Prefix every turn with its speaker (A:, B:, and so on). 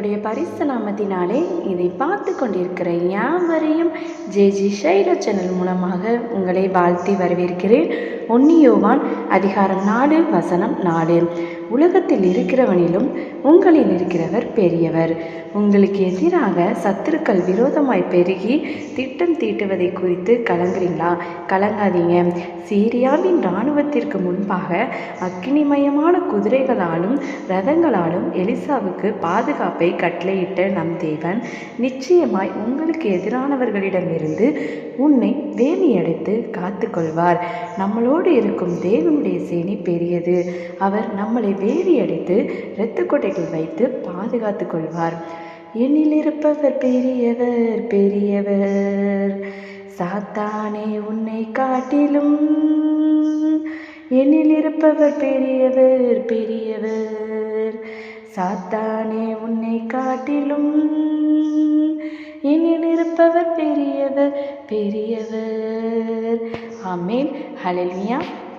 A: பரிசு நாமத்தினாலே இதை பார்த்து கொண்டிருக்கிற யாவரையும் ஜே ஜி ஷைரோ சேனல் மூலமாக உங்களை வாழ்த்தி வரவேற்கிறேன். ஒன்னியோவான் அதிகாரம் நாலு வசனம் நாலு. உலகத்தில் இருக்கிறவனிலும் உங்களில் இருக்கிறவர் பெரியவர். உங்களுக்கு எதிராக சத்துருக்கள் விரோதமாய் பெருகி திட்டம் தீட்டுவதை குறித்து கலங்குறீங்களா? கலங்காதீங்க. சீரியாவின் இராணுவத்திற்கு முன்பாக அக்னிமயமான குதிரைகளாலும் ரதங்களாலும் எலிசாவுக்கு பாதுகாப்பை கட்டளையிட்ட நம் தேவன் நிச்சயமாய் உங்களுக்கு எதிரானவர்களிடமிருந்து உன்னை வேலியடைத்து காத்துக்கொள்வார். நம்மளோடு இருக்கும் தேவனுடைய சேனி பெரியது. அவர் நம்மளை வேலியடைத்து இரத்த கொட்டைகள் வைத்து பாதுகாத்து கொள்வார். என்னில் இருப்பவர் பெரியவர் பெரியவர். சாத்தானே உன்னை காட்டிலும். என்னில் இருப்பவர் பெரியவர் பெரியவர். சாத்தானே உன்னை காட்டிலும். என்னில் இருப்பவர் பெரியவர் பெரியவர். ஆமேன். ஹalleluya.